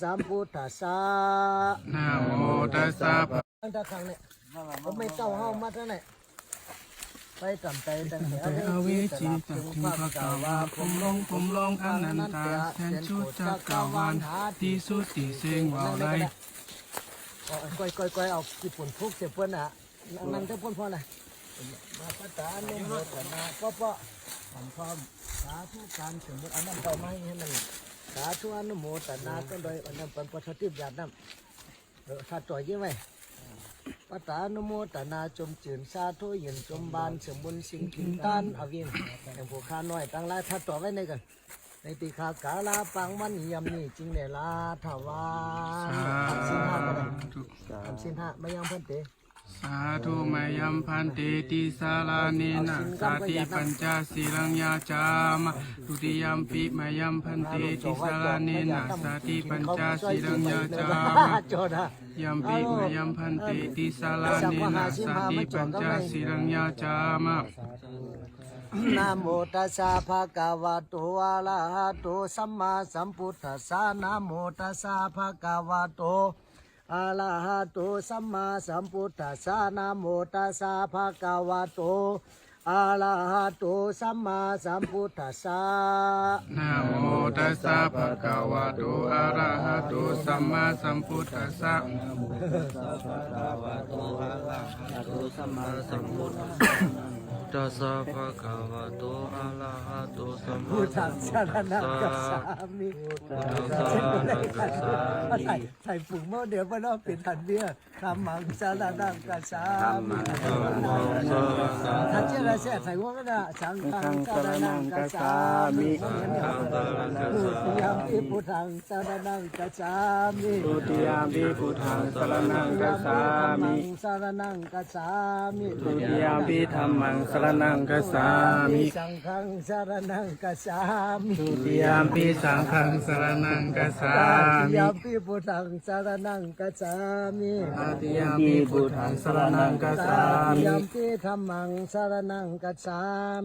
สัมพุทธัสสะนะโมตัสสะภะตั้งแต่ครั้งเนี่ยผมไม่เก้าห้ามาเท่าไหร่ไปตามใจตั้งแต่แต่อเวจีตัดถึงพระกาวาผมลงผมลงอนันตาแสนชุดจักรวาลที่สุดที่เสียงว่าไรก้อยก้อยก้อยเอาญี่ปุ่นทุกเสียเพื่อนอะนั่งเจ้าเพื่อนพ่อน่ะมาพัฒนาโมทนาป้อป้อทำพร้อมสาธุการสมมติอันนั้นไปไม่ให้นั่นสา ธุอนุโมทนาก็โดยอันนั้นเป็นปฐติญาณนั่นเออถ้าจ่อยยิ่งไหมปัตตานุโมตนาจมจืนสาธุยินจมบานสมบุญสิ่งกินทานอาวินแห่งผู้ข้าน้อยตั้งหลายทัดต่อไว้ในกันในตีขากาลาปังมันยำนี่จริงเนี่ยลาถาวาทำสินห้าก็ได้ธุทำสินห้าไม่ยังเพิ่นเต สาธุมายัมพันเตติสาลาเนนะสาธิปัญจศีลังยาจามะทุติยมปิมายัมพันเตติสาลาเนนะสาธิปัญจศีลังยาจามะโจดายัมปิมายัมพันเตติสาลาเนนะสาธิปัญจศีลังยาจามะนะโมตัสสะภะคะวะโตอะระหะโตสัมมาสัมพุทธัสสะนะโมตัสสะภะคะวะโต อะระหะโตสัมมาสัมพุทธัสสะนะโมตัสสะภะคะวะโตอะระหะโตสัมมาสัมพุทธัสสะนะโมตัสสะภะคะวะโตอะระหะโตสัมมาสัมพุทธัสสะตัสสะภะคะวะโตอะระหะโตสัมพุมาทธัสั งมสพุทรธัสนังสะกัสสามิพุทธังสรณังกัสสามิใส่ใส่ปุ๋งเมื่อเดี๋ยวมันเอาเป็นทันเบี้ยธรรมังสารนังกัสสามิธัมมังสรณังถ้าเจ้าอะไรเสียใส่หัวก็ได้สังฆังสารนังกัสสามิธัมมังสรณังกัสพุทสาธิยมปิพุทธังสารนังกัสสามิทุติยามปิพุทธังสรณังกัสสามิสารนังกัสสามิทุติยามปิธัมมังสรณังกัสสามิสังฆังสารนังกัสสามิทุติยามปิสังฆังสรณังกัสสาติมิยมปิพุทธังสารนังกัสสามิอาติยามปิพุทธังสรณังกัสสาติมิยมปิธรรมังสารนังกัสสา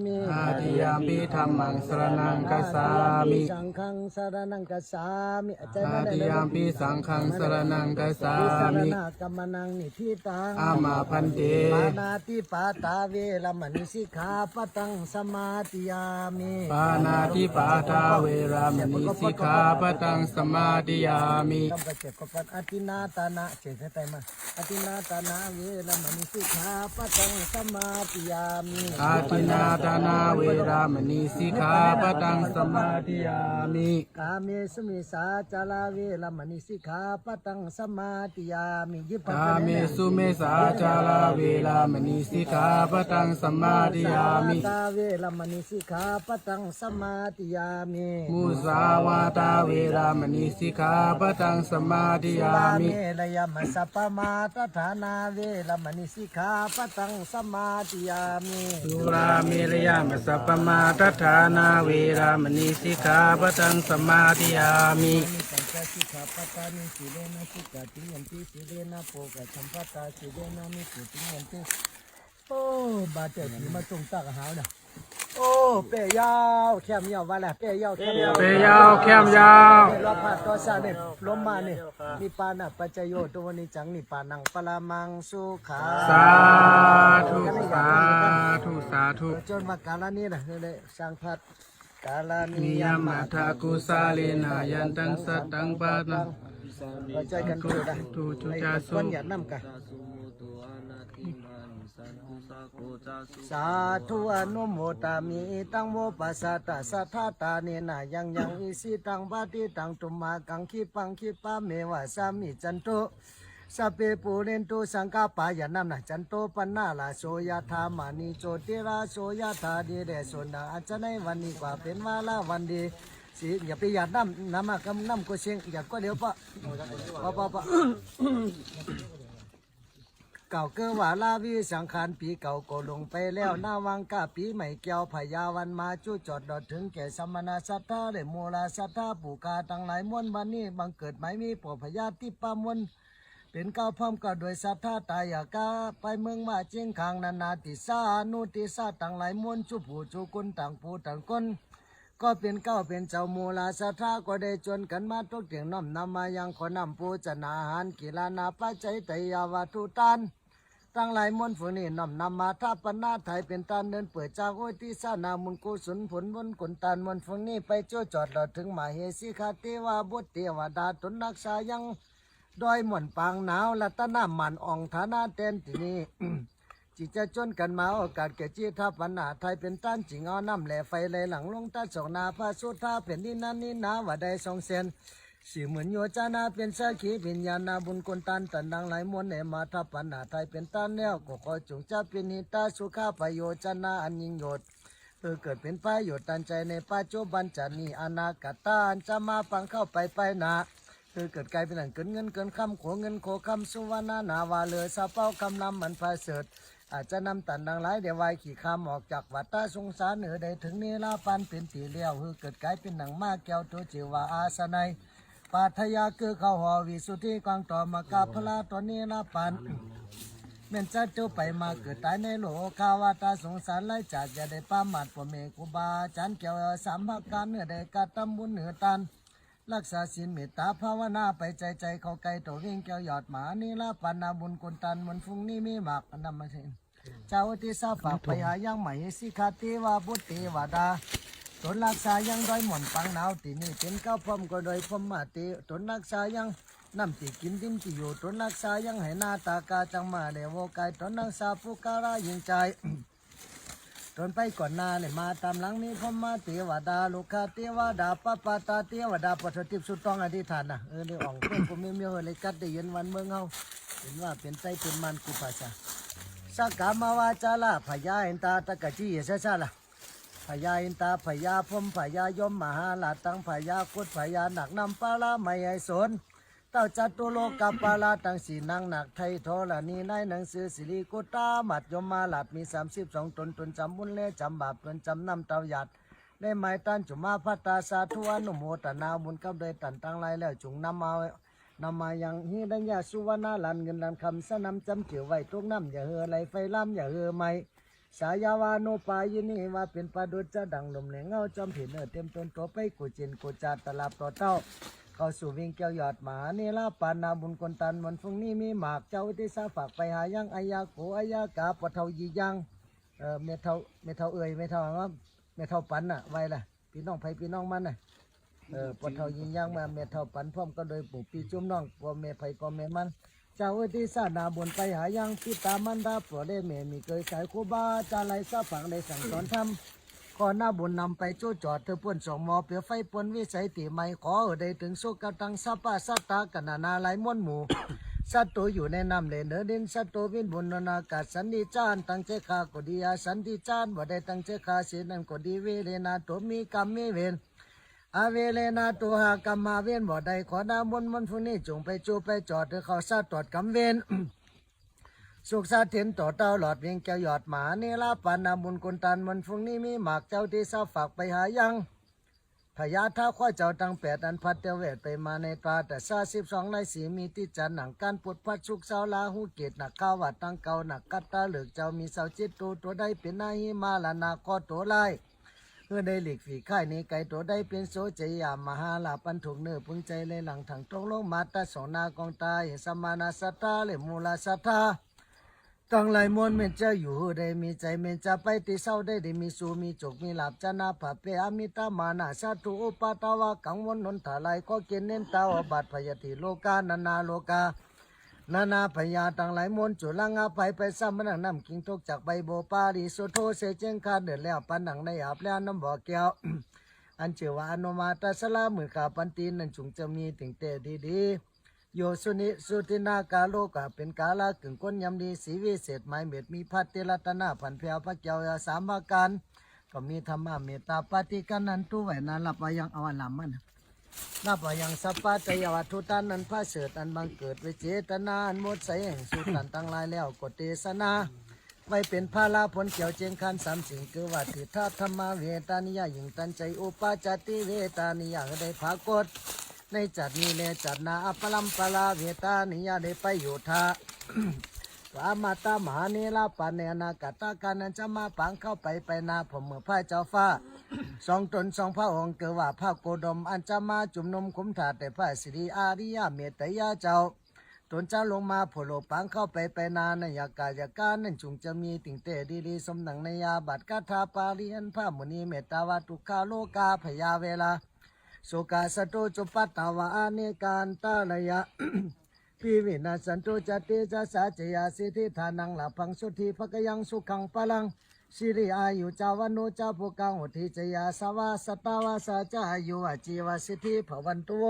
มิอาติยามปิธัมมังสรณังกัสสามิสังฆังสารนังกัสสามิอาจารอาย์ได้ติเลยยามปิสังฆังสรณังกัสสาปิสารมิณากรรมนังนิทิตังอามาพันเตปานาติปาตาเวรมณีสิกขาปตังสมาติยามิปานาติปาทาเวรามณีสิกขาปตังสมาดิยามิกำกเจ็บกปันอตินาตานะเจตใจมาอตินาตานะเวรมณีสิกขาปตังสมาติยามิอาทินาทานาเวรามณีสิกขาปตังสมาดิยามิกาเมสุมิสาจาลาเวรมณีสิกขาปตังสมาติยามิยิบปักาเมสุเมสาจาราเวรามณีสิกขาปตังสมาดิยามิ ตาเวรมณีสิกขาปตังสมาติยามิมุสาวาตาเวรามณีสิกขาปตังสมาดิยาลามิ เมลยมัสสปปมาตฐานาเวรมณีสิกขาปตังสมาติยามิสุราเมรยามสัพพมาทัฏฐานาเวรามณีสิกขาปตังสมาดิยามิ นิสังกสิกขาปตานิสิเลนะสิกาติยันติสิเลนะโปกะสัมปตาสิเลนะมิสุติยันติ โอ้บาดเจ็บที่มาจงตักหาวเนี่ยโอ้เปยยาวแคมยาวว่าแหละเปยยาวแคมยาวเปยาวแคมยาวรอบผ่านตัวซาเนี่ยล้มมาเนี่ยนิปานะปัจจโยตัวนิจังนิปานังปรามังสุขาสาธุสาธุสาธุจนมากาลนี้นะเนี่ยสร้างพัดกาลานินิยยามัมาทากุสาเลนายันตังสัตตังปาตังก็ใจกันจุดนะทุจุในจาสุคนอย่านํกัน สุโมตุอานาติมานิสั สาสุสาธุอนุโมตามิตังโมปัสสะตะสัทธาตาเนนะยังยังอิสิตังปาติตังตุมากังคิปังคิปะเมวะสามิจันโตสพเปปูเรนตุสังกาปายานัมนะจันโตปนนาลาโสยธามานิโจติราโสยธาดีเดโสนาอัจจนัยวันนี้กว่าเป็นวาลาวันดีสิอย่าไปหยาดน้ำน้ำมากำน้ำก็เชียงอยาก็เดี๋ยวปะปะปะปะ เก่าเกินว่าลาวิสังขารปีเก่าก็ลงไปแล้วหน้าวังกาปีใหม่เกี่ยวพยาวันมาจู้จอดดอดถึงแก่สมณสัทธาได้มูลาสัทธาปูกาตั้งหลายมวนวันนี้บังเกิดไม่มีปอพยาที่ปามวนเป็นเก้าพร้อมก็โดยสัทธาตายากาไปเมืองมาเจียงคางนานาติสานุติสาตั้งหลายมวนจุผู้จุกุนต่างผู้ต่างคนก็เป็นเก้าเป็นเจ้ามูลาสถาก็ได้จวนกันมาทุกเถียงน้อมนำมายังขอนำปูจนาหารกีฬานาปัจจัยตยาวาทุตาน ตั้งหลายมนต์ฝืนนี่น้อมนำมาท่าปนาไทยเป็นตานเดินเปิดจากโอ้ยที่สานามุนกุศลผลบนกุนตานมนต์ฝืนนี่ไปโจจอดเราถึงมาเฮสิคาเทวาบุตรเทวดาตนนักษายังดอยหม่อนปางหนาวลัตนามันอ่องฐานาเต้นที่นี่จิจะจนกันมาโอกาสแก่จีทับปัญหาไทยเป็นต้านจิงเอาน้ำแหล่ไฟเลยหลังลงตาสองนาพระสุธาเป็นดินนั้นนี่นาว่าได้สองเซน สื่อเหมือนโยจานาเป็นสักขีวิญญาณนาบุญกุนตันตันดังไหลมวลเนมาทับปัญหาไทยเป็นต้านแล้วก็ขอยจงจะเป็นหิตาสุขาประโยชนาอันยิ่งโยดเออเกิดเป็นประโยชน์ตันใจในปัจจุบันจะนีอนาคตาอันจะมาฟังเข้าไปไปนาคือเกิดกลายเป็นหนังเกินเงินเกินคำขอเงินขอคำสุวรรณนาวาเลยสะเป้าคำนำมันพาเสดอาจจะนำตันดังหลายเดี๋ยววายขี่คำออกจากวัดตาสงสารเหนือได้ถึงนี้ลาปันเป็นตีเลี้ยวคือเกิดกลายเป็นหนังมากแก้วตัวจิวาอาสนัย ปาทยาคือเขาหอวิสุทธิกวางต่อมากาพลาตอนนี้ลาปันเม่นจะเจ้าไปมาเกิดตายในโลกาวาตาสงสารไล่จากอย่าได้ป้ามัดปะเมกุบาจันเกี่ยวสามพักการเหนือได้กาตำบุญเหนือตัน รักษาศีลเมตตาภาวนาไปใจใจเขาไกลตัววิ่งเกี่ยวหยอดหมานี่ละปันนาบุญกุนตันมันฟุ้งนี่มีหมากนำมาเช่นเจ้าที่สาบฝากไปหายังใหม่สิคาติวาบุตติวาดา ตนรักษายังดอยหม่อนปังหนาวตีนี่เป็นก้าวพร้อมก็โดยพรมมาติตนรักษายังน้ำตีกินดินที่อยู่ตนรักษายังให้หน้าตากาจังมาเลวกายตนรักษาผู้การายิงใจตนไปก่อนหน้าเนี่ยมาตามหลังนี้พรมมาเทวดาลูกคาเทวดาปปปาตาเทวดาปฐทิพสุดต้องอธิษฐานนะเออเดี๋ยวอ่องเพื่อนกูไม่มีเลยกัดได้เย็นวันเมืองเฮาเห็นว่าเป็นใจเป็นมันกูภาษาสักกามาวาจาละพยาอินตาตะกะจีเยชะชาละ พยาอินตาพยาพมพยายมมหาลาตังพยาคุดพยาหนักนำปาลาไม่ไอสนเต้าจัตุโลกาปาลาตังสีนางหนักไทยโทละนีในหนังสือสิริกุตามัดยมมาหลัดมีสามสิบสองตนตนจำบุญเล่จำบาปตนจำนำเต้าหยัดได้หมายตันจุมาพัตตาสาธุอนุโมทนาบุญกับโดยตันตั้งไรแล้วจุงนำมานำมาอยังฮีดัญญาสุวรรณาลันเงินลันคำสนำจำเจียวไว้ทุกน้ำอย่าเหือไหลไฟล้ำอย่าเหือไม่ สายาวาโนปายนี่ว่าเป็นปลาดุจจะดังลมเหลงเงาจอมผินเออเต็มต้นตัวไปกูจินกูจาตลาบต่อเต้าเข้าสู่วิ่งเกี่ยวยอดหมาเนลาปานาบุญคนตันมันฟุ้งนี้มีหมากเจ้าที่สาฝากไปหายังอายาโกอายากาปะเทายียังเออเมเทาเมเทาเอ่ยเมเทาว่าเมเทาปันน่ะไว้ล่ะพี่น้องไผพี่น้องมันน่ะเออปะเทายิงย่างมาเมเท่าปันพร้อมก็โดยปู่ปีจุ่มน้องปัวเมไผก็เมมัน เจ้าเอ้ยที่สานาบนไปหายังพิตามันดาปวได้เมมีเคยสายคูบาจาไลซาฝังได้สั่งสอนทำก่อนหน้าบุญนำไปโจจอดเธอป่วนสองมอเปลือไฟปนวิสัยตีไม่ขอเออได้ถึงสุกตังสัปปะสัตากันนานาหลายม้วนหมู่สัตว์ตัวอยู่ในน้ำเลนเนอเดินสัตว์ตัววินบุญนนากาศสันติจานตั้งเจคาก็ดีอาสันติจานบ่ได้ตั้งเจคาเสียนั่นก็ดีเวเลนาตัวมีกรรมมีเวร อาเวเลนาตัวหากรรมมาเวียนบ่ใดขอน้ำมนต์มนฟุนี้จงไปจูไปจอดเธอเขาซาตอดกำเวนสุขสาเถียนต่อเต้าหลอดเวียงแก้วหยอดหมาเนลาปานาบุญกุนตันมันฟุงนี้มีหมากเจ้าที่ซาฝากไปหายังพญาท้าข้าเจ้าตั้งแปดอันพัดเตเวทไปมาในตราแต่ซาสิบสองในสีมีติจันหนังการปุดพัดสุกเสาลาหูเกตหนักข้าววัดตั้งเก่าหนักกัตตาเหลือกเจ้ามีเสาจิตตัวตัวได้เป็นนาหิมาลานาคอตัวไล เมื่อได้หลีกฝีค่ายนี้ไก่ตัวได้เป็นโซเจยามหาลาปันถุกเนื้อพึงใจเลยหลังถังตรงลงมาตาสนากองตายสมานาสัตตาเลยมูลาสัทธาตั้งหลายมวลเมนเจ้าอยู่ได้มีใจเมนจะไปติเศร้าได้ได้มีสูมีจกมีหลับจนาผาเปอามิตามานาสาธุอุปาตาวากังวนนนถาลายก็เกณฑ์เน้นตาวบัดพยติโลกานานาโลกา นานาพยาต่างหลายมวลจุลังอาภัยไปซ้ำมันงนำกิงทุกจากใบโบปาริสุโธเสเจงคาเดินแล้วปันหนังในอาบแล้วน้ำบ่อแก้วอันเชื่อว่าอนุมาตาสลาเหมือนขาปันตีนนั้นจุงจะมีถึงเตดีดีๆโยสุนิสุตินากาโลกาเป็นกาลากึ่งก้นยำดีสีวิเศษไม้เม็ดมีพัดเตลัตนาพันเพียวพระเจ้ายาสามอาการก็มีธรรมะเมตตาปฏิกันนันตุไว้นาลับไปยังอวันลำมัน นับว่ายังสัพพะจยวัตถุตันนันพระเสดอันบังเกิดไวเจตนาอันหมดใสแห่งสุตันตั้งหลายแล้วกดเทศนา ไว้เป็นภาลาผลเกี่ยวเจงคันสามสิ่งคือว่าทิฏฐธรรมเวตานิยาหญิงตันใจอุปาจติเวตานิยาได้ภากฏในจัดนี้เลจัดนาอปลัมปลาเวตานิยาได้ไปโยธา วามาตามหาเนลาปานเนอนาคตาการนั้นจะมาปังเข้าไปไปนาผมเมื่อพระเจ้าฟ้าสองตนสองพระองค์เกิดว่าพระโกดมอันจะมาจุมนมคุ้มถาแต่พระสิริอาริยเมตยาเจ้าตนเจ้าลงมาผลปังเข้าไปไปนานในยากายากานั่นจุงจะมีติ่งเตดีดีสมหนังในยาบัตกาธาปาริยันพระมุนีเมตตาวาตุคาโลกาพยาเวลาสุกาสตุจุปัตตาวาเนการตาลยะ พิวินาสันตุจติจัสาจยาสิทธิฐานังหลับพังสุธีภกยังสุขังปลังสิริอายุจาวันโนจาภุกังอุทิจยาสวาสตาวาสาจาอายุอาจีวสิทธิภวันตุโว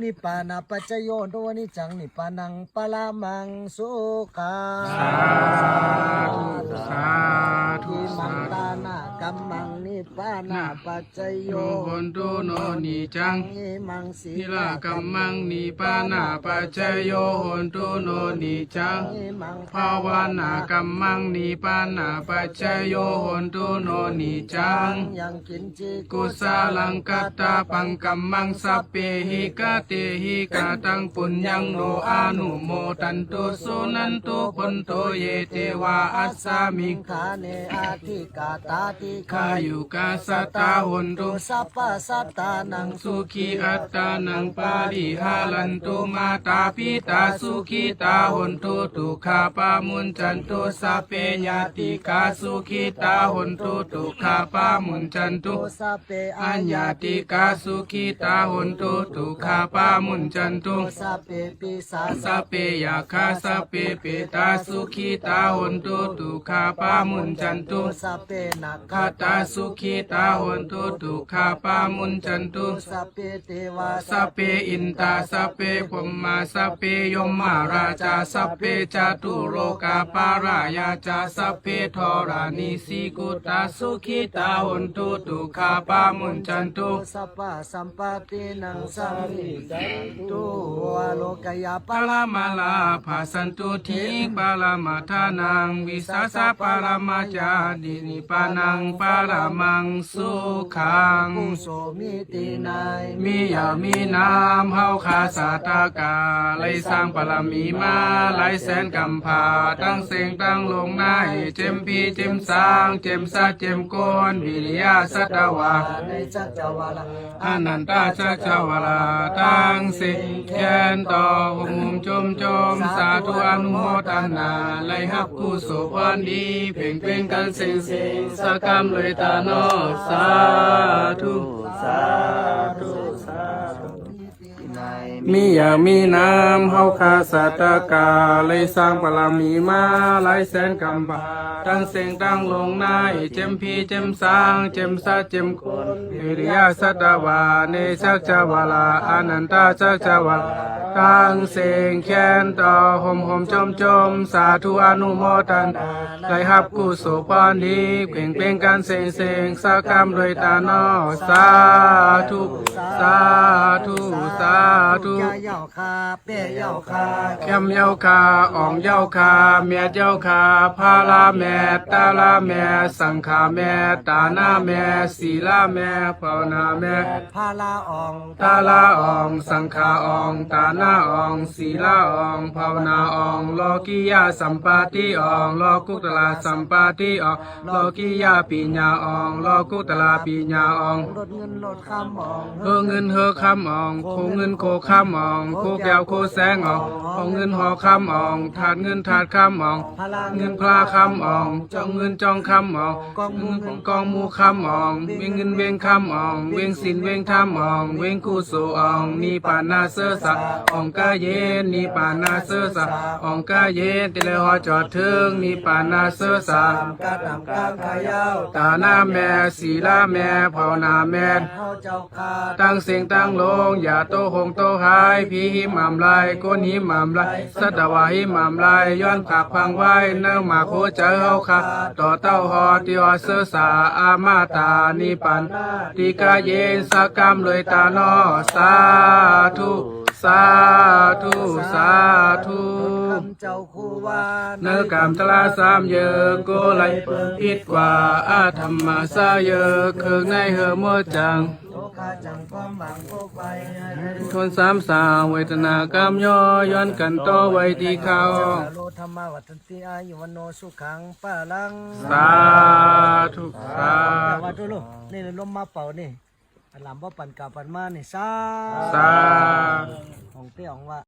นิปานาปัจจโยโดนิจังนิปานังปลามังสุขังสาธุสาธุทิมัสางธุตานากัมมังนิปานาปัจจโยโยโหนตุโนนิจังนิมังสีนิลากัมมังนิปานาปัจจโยโหนตุโนนิจังนิมังภาวนากัมมังนิปานาปัจจโยโหนตุโนนิจัง ยังกินจิกุสาลังกัตตาปังกัมมังสัพเพหิกาเตหิกาตังปุญญังโนอานุโมตันตุสุนันตุปนโตเยเตวาอัสสามิขาเนอาทิกาตาติขายุกาสตาหุนตุสัพพะสัตตานังสุขีอัตตานังปาริหาลันตุมาตาปิตาสุขีตาหุนตุตุขาปามุนจันตุสัพเพญาติกาสุขีตาหุนตุตุขาปามุนจันตุสัพเพอัญญาติกาสุขีตาหุนตุตุขาปามุนจันตุสัพเพปิสาสัพเพยาคาสัพเพเปตาสุขีตาหนตุตุขาปามุนจันตุสัพเพนักคาตาสุขีตาหนตุตุขาปามุนจันตุสัพเพเทวาสัพเพอินตาสัพเพพมมาสัพเพยมมาราชาสัพเพจตุโลกาปารายาจาสัพเพทอรานิสีกุตาสุขิตาหนตุตุขาปามุนจันตุสัพพะสัมปตินังสัมมิจันตุวโลกยาปปาลามาลาภาสันตุทิปาลามาทานังวิสาสะปารามาจาดินิปานังปารามังสุขังปุโสมิตินายมีอยามีน้ำเฮาคาสาตากาไลสร้างปรมีมาไลแสนกำพาตั้งเสียงตั้งลงนายเจมพีเจมสร้างเจมสาเจมโกนวิริยาสัตวาในจักรวาลอนันตาชักชาวลาตั้งสิแคนต่อหุมจมจมสาธุอนุโมทนาไลฮับกุศลวันดีเพ่งเพ่งกันสิ่งสิ่งสักคำเลยตาโนสาธุ มีอย่างมีน้ำเฮาคาสัตกาเลยสร้างปรมีมาหลายแสนกำบาตั้งเสียงตั้งลงนายเจมพีเจมสร้างเจมสาเจมคนวิริยาสัตวาเนชักจาวาลาอนันตาชักจาวลาตั้งเสียงแค้นต่อหมหมจมจมสาธุอนุโมทันไลฮับกุศลพรดีเพ่งเพ่งกันเสียงเสียงสักคำโดยตาโนสาธุสาธุสาธุยาเย่าคาเป้เย่าคาแคมเย้าคาอ่องเย้าคาเมียเย้าคาพาลาแม่ตาลาแม่สังขาแม่ตาหน้าแม่ศีลาแม่ภาวนาแม่พาลาอองตาลาอ่องสังขาอ่องตาหน้าอ่องศีลาอ่องภาวนาอ่องโลกิยาสัมปาติอ่องโลกุตลาสัมปาติอ่องโลกิยาปิญญาอ่องโลกุตลาปิญญาอ่องลดเงินลดคำออง เฮอเงินเฮอคำอ่องโคเงินโคคำอ่องโคแก้วโคแสงอ่องหอเงินหอคำอ่องถาดเงินถาดคำอ่องพลาเงินพลาคำอ่องจองเงินจองคำอ่องเงินของกองหมูคำอ่องเวงเงินเวงคำอ่องเวงสินเวงธรรมอ่องเวงกูโซอ่องนี่ปานาเสอสะอ่องกาเยนนี่ปานาเสอสะอ่องกาเยนติเลหอจอดถึงนี่ปานาเสอสะตามกาตามกางขายาวตาหน้าแม่ศีลาแม่ภาวนาแม่เฮาเจ้าคาตั้งเสียงตั้งลงอย่าโตหงโตหายพีหิมามลายก้นหิมามลายสัตวาหิมามลายย้อนผักพังไว้เนื้อหมาโคเจอเฮาค่ะต่อเต้าหอติวเสอสาอามาตานิปันติกาเยนสกรรมเลยตานอสาธุสาธุสาธุเจ้าคูวาเนื้อกามตลาสามเยอะโกไลพิดกว่าอาธรรมสาเยอะเคืองในเฮอมัวจัง โตคะจังก็มังพวกไปให้รู้ทนสามสาวเวทนากรรมย่อย้อนกันต่อไว้ที่เขาโลธรรมวัฏติอายุวันโนสุขังปะลัง สาธุสาว่าธุตุลูกนี่ลมมาเป่านี่อันลำบ่ปันกาปันมานี่ซาสาของเตี้ยของว่า